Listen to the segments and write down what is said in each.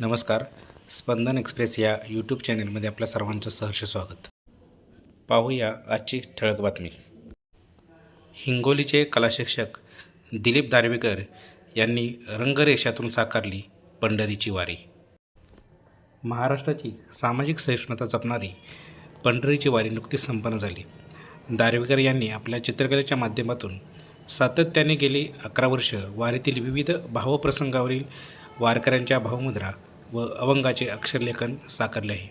नमस्कार. स्पंदन एक्सप्रेस या यूट्यूब चॅनलमध्ये आपल्या सर्वांचं सहर्ष स्वागत. पाहूया आजची ठळक बातमी. हिंगोलीचे कलाशिक्षक दिलीप दारवेकर यांनी रंगरेषातून साकारली पंढरीची वारी. महाराष्ट्राची सामाजिक सहिष्णुता जपणारी पंढरीची वारी नुकतीच संपन्न झाली. दारवेकर यांनी आपल्या चित्रकलेच्या माध्यमातून सातत्याने गेली अकरा वर्ष वारीतील विविध भावप्रसंगावरील वारकऱ्यांच्या भावमुद्रा व अभंगाचे अक्षरलेखन साकारले आहे.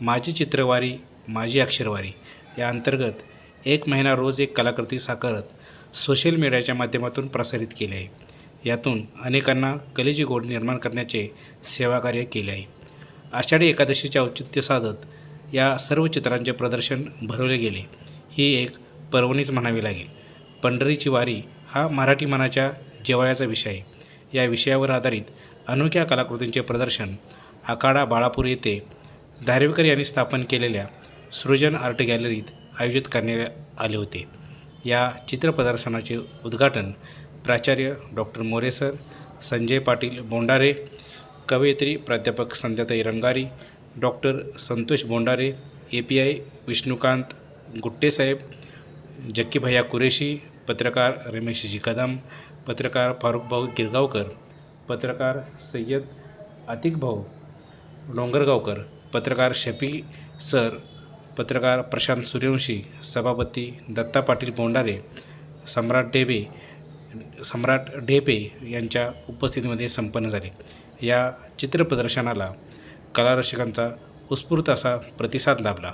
माझी चित्रवारी माझी अक्षरवारी या अंतर्गत एक महिना रोज एक कलाकृती साकारत सोशल मीडियाच्या माध्यमातून प्रसारित केले आहे. यातून अनेकांना कलेची गोड निर्माण करण्याचे सेवाकार्य केले आहे. आषाढी एकादशीचे औचित्य साधत या सर्व चित्रांचे प्रदर्शन भरवले गेले. ही एक पर्वणीच म्हणावी लागेल. पंढरीची वारी हा मराठी मनाच्या जेवाळ्याचा विषय आहे. या विषयावर आधारित अनोख्या कलाकृतींचे प्रदर्शन आखाडा बाळापूर येथे दारेवकर यांनी स्थापन केलेल्या सृजन आर्ट गॅलरीत आयोजित करण्यात आले होते. या चित्र प्रदर्शनाचे उद्घाटन प्राचार्य डॉक्टर मोरेसर संजय पाटील बोंडारे कवयित्री प्राध्यापक संध्याताई Rangari doctor Santosh Bondare A P I Vishnukant गुट्टेसाहेब जक्कीभैया कुरेशी पत्रकार रमेशजी कदम पत्रकार फारुखभाऊ गिरगावकर पत्रकार सय्यद आतिकभाऊ डोंगरगावकर पत्रकार शफी सर पत्रकार प्रशांत सूर्यवंशी सभापती दत्ता पाटील बोंडारे सम्राट डेबे सम्राट ढेपे यांच्या उपस्थितीमध्ये संपन्न झाले. या चित्रप्रदर्शनाला कलारसिकांचा उत्स्फूर्त असा प्रतिसाद लाभला.